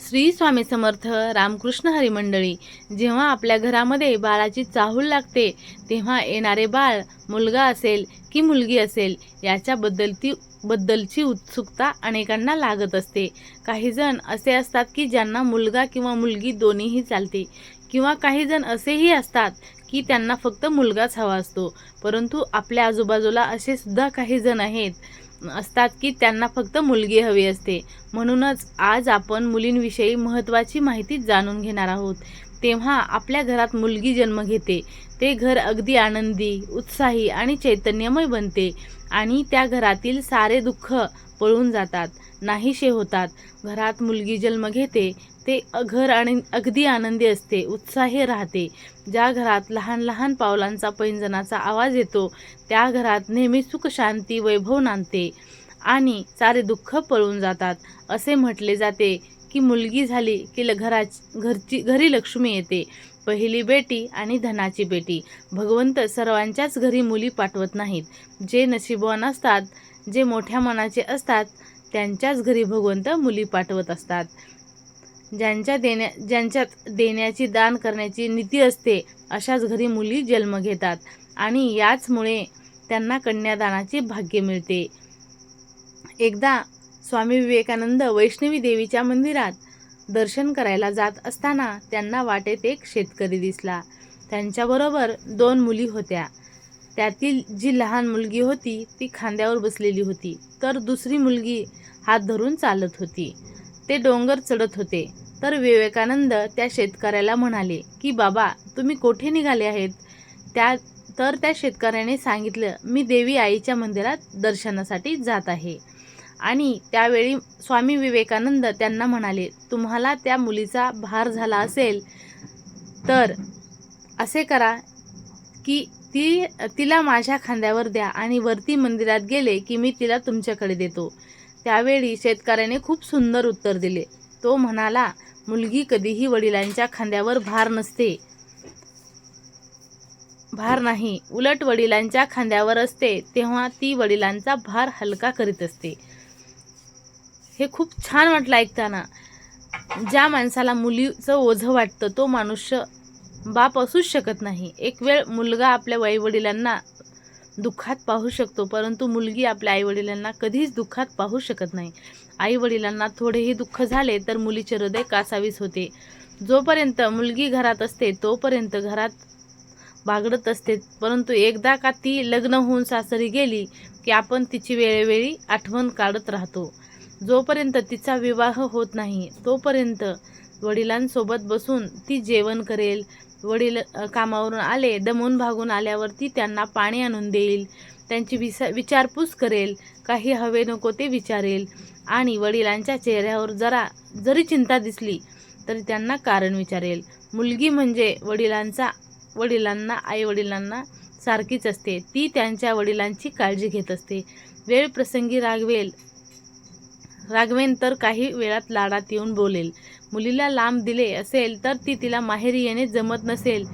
श्री स्वामी समर्थ रामकृष्ण हरिमंडळी जेव्हा आपल्या घरामध्ये बाळाची चाहूल लागते तेव्हा येणारे बाळ मुलगा असेल की मुलगी असेल याच्याबद्दल ती बद्दलची उत्सुकता अनेकांना लागत असते. काही जण असे असतात की ज्यांना मुलगा किंवा मुलगी दोन्हीही चालते किंवा काही जण असेही असतात की त्यांना फक्त मुलगाच हवा असतो. परंतु आपल्या आजूबाजूला असे सुद्धा काही जण आहेत असतात की त्यांना फक्त मुलगी हवी असते. म्हणूनच आज आपण मुलींविषयी महत्त्वाची माहिती जाणून घेणार आहोत. तेव्हा आपल्या घरात मुलगी जन्म घेते. ते घर अगदी आनंदी उत्साही आणि चैतन्यमय बनते आणि त्या घरातील सारे दुःख पळून जातात नाहीशे होतात. घरात मुलगी जन्म घेते ते घर आणि अगदी आनंदी असते उत्साही राहते. ज्या घरात लहान लहान पावलांचा पैंजनाचा आवाज येतो त्या घरात नेहमी सुख शांती वैभव नांदते आणि सारे दुःख पळून जातात. असे म्हटले जाते की मुलगी झाली की ल- घराच घरची घरी लक्ष्मी येते. पहिली बेटी आणि धनाची बेटी. भगवंत सर्वांच्याच घरी मुली पाठवत नाहीत. जे नशिबवान असतात जे मोठ्या मनाचे असतात त्यांच्याच घरी भगवंत मुली पाठवत असतात. ज्यांच्या देण्या ज्यांच्यात देण्याची दान करण्याची नीती असते अशाच घरी मुली जन्म घेतात आणि याचमुळे त्यांना कन्यादानाचे भाग्य मिळते. एकदा स्वामी विवेकानंद वैष्णवी देवीच्या मंदिरात दर्शन करायला जात असताना त्यांना वाटेत एक शेतकरी दिसला. त्यांच्याबरोबर दोन मुली होत्या. त्यातील जी लहान मुलगी होती ती खांद्यावर बसलेली होती. तर दुसरी मुलगी हात धरून चालत होती. ते डोंगर चढत होते. तर विवेकानंद त्या शेतकऱ्याला म्हणाले की बाबा तुम्ही कोठे निघाले आहेत? त्या तर त्या शेतकऱ्याने सांगितलं मी देवी आईच्या मंदिरात दर्शनासाठी जात आहे. आणि त्यावेळी स्वामी विवेकानंद त्यांना म्हणाले तुम्हाला त्या मुलीचा भार झाला असेल तर असे करा की ती तिला माझ्या खांद्यावर द्या आणि वरती मंदिरात गेले की मी तिला तुमच्याकडे देतो. त्यावेळी शेतकऱ्याने खूप सुंदर उत्तर दिले. तो म्हणाला मुलगी कधीही वडिलांच्या खांद्यावर भार नसते. भार नाही. उलट वडिलांच्या खांद्यावर असते तेव्हा ती वडिलांचा भार हलका करीत असते. हे खूप छान वाटलं ऐकताना. ज्या माणसाला मुलीचं ओझं वाटतं तो मनुष्य बाप असूच शकत नाही. एक वेळ मुलगा आपल्या आईवडिलांना दुःखात पाहू शकतो परंतु मुलगी आपल्या आईवडिलांना कधीच दुःखात पाहू शकत नाही. आईवडिलांना थोडेही दुःख झाले तर मुलीचे हृदय कासावीस होते. जोपर्यंत मुलगी घरात असते तोपर्यंत घरात बागडत असते परंतु एकदा का ती लग्न होऊन सासरी गेली की आपण तिची वेळोवेळी आठवण काढत राहतो. जोपर्यंत तिचा विवाह होत नाही तोपर्यंत वडिलांसोबत बसून ती जेवण करेल. वडील कामावरून आले दमून भागून आल्यावरती त्यांना पाणी आणून देईल. त्यांची विसा विचारपूस करेल. काही हवे नको ते विचारेल. आणि वडिलांच्या चेहऱ्यावर जरा जरी चिंता दिसली तरी त्यांना कारण विचारेल. मुलगी म्हणजे वडिलांचा वडिलांना आई वडिलांना सारखीच असते. ती त्यांच्या वडिलांची काळजी घेत असते. वेळ प्रसंगी रागवेल. रागवेन तर काही वेळात लाडात येऊन बोलेल. मुलीला लांब दिले असेल तर ती तिला माहेरी येणे जमत नसेल.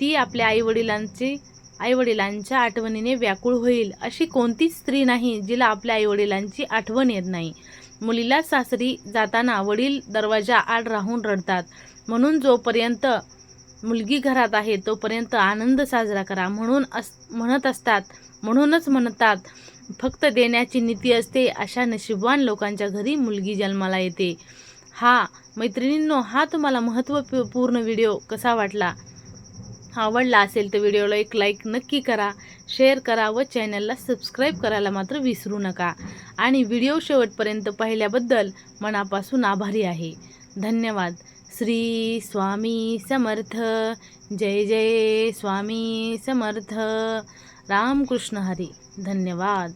ती आपल्या आईवडिलांची आईवडिलांच्या आठवणीने व्याकुळ होईल अशी कोणतीच स्त्री नाही जिला आपल्या आईवडिलांची आठवण येत नाही. मुलीला सासरी जाताना वडील दरवाजा आड राहून रडतात. म्हणून जोपर्यंत मुलगी घरात आहे तोपर्यंत आनंद साजरा करा म्हणून अस म्हणत असतात. म्हणूनच म्हणतात फक्त देण्याची नीती असते अशा नशीबवान लोकांच्या घरी मुलगी जन्माला येते. हा मैत्रिणींनो हा तुम्हाला महत्त्वपूर्ण व्हिडिओ कसा वाटला? आवडला असेल तर व्हिडिओला एक लाईक नक्की करा शेअर करा व चॅनलला सबस्क्राईब करायला मात्र विसरू नका. आणि व्हिडिओ शेवटपर्यंत पाहिल्याबद्दल मनापासून आभारी आहे. धन्यवाद. श्री स्वामी समर्थ. जय जय स्वामी समर्थ. रामकृष्ण हरी धन्यवाद.